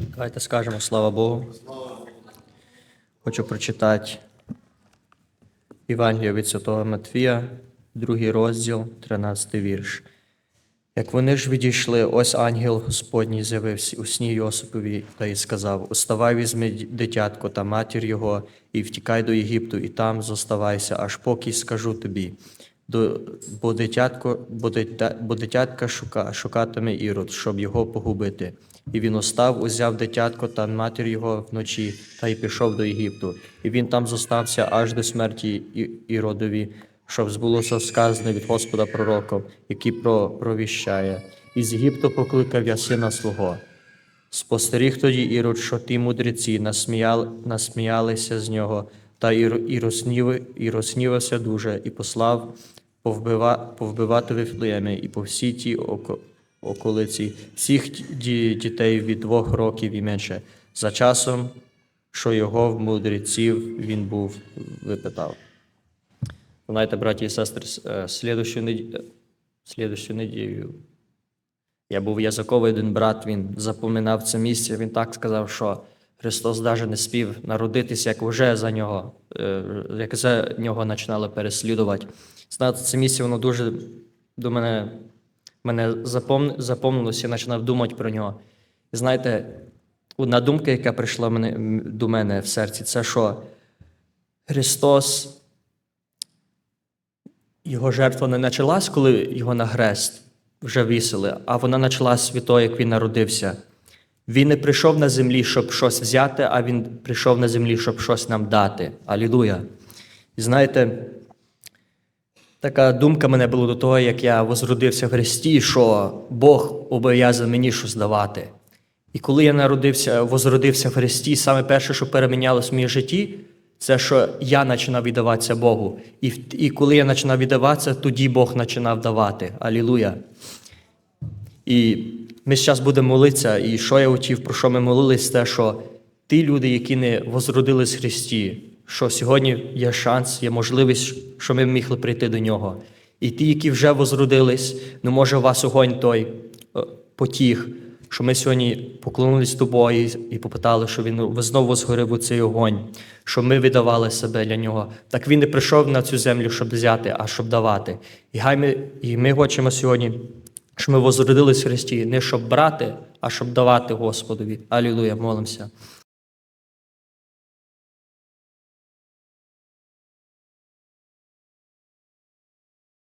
Давайте скажемо слава Богу. Хочу прочитати Євангелія від Святого Матвія, другий розділ, 13 вірш. Як вони ж відійшли, ось ангел Господній з'явився у сні Йосипові та й сказав: Уставай, візьми дитятко та матір його, і втікай до Єгипту, і там зоставайся, аж поки скажу тобі. Бо, дитятко, бо, дитя, бо дитятка шука, шукатиме ірод, щоб його погубити. І він устав, узяв дитятко та матір його вночі, та й пішов до Єгипту. І він там зостався аж до смерті Іродові, щоб збулося сказане від Господа пророком, який про, провіщає. Із Єгипту покликав я сина свого. Спостеріг тоді Ірод, що ті мудреці насміял, насміялися з нього, та і, і, розсніви, і розснівався дуже, і послав повбивати Вифлеєми і по всій тій око, околиці всіх ді- дітей від двох років і менше, за часом, що його в мудреців він був випитав. Знаєте, браті і сестри, е, е, слідущу неділю я був язиковий один брат, він запоминав це місце. Він так сказав, що Христос навіть не спів народитися, як вже за нього, е, як за нього починали переслідувати. Знаєте, це місце воно дуже до мене, мене запомнилося, я починав думати про нього. І знаєте, одна думка, яка прийшла мене, до мене в серці, це що Христос, його жертва не почалась, коли його на хрест вже вісили, а вона почалась від того, як він народився. Він не прийшов на землі, щоб щось взяти, а він прийшов на землі, щоб щось нам дати. Алілуя. І знаєте, така думка мене була до того, як я возродився в Христі, що Бог обов'язав мені щось давати. І коли я народився, возродився в Христі, саме перше, що перемінялось в моїй житті, це що я починав віддаватися Богу. І, і коли я починав віддаватися, тоді Бог починав давати. Алілуя. І ми зараз будемо молитися, і що я хотів, про що ми молились, те, що ті люди, які не возродились в Христі, що сьогодні є шанс, є можливість, що ми могли прийти до нього. І ті, які вже возродились, ну може вас огонь той е, потіг, що ми сьогодні поклонились тобою і попитали, що він знову згорив у цей огонь, щоб ми віддавали себе для нього. Так він не прийшов на цю землю, щоб взяти, а щоб давати. І хай ми, і ми хочемо сьогодні що ми возродились в Христі, не щоб брати, а щоб давати Господові. Алілуя, молимося.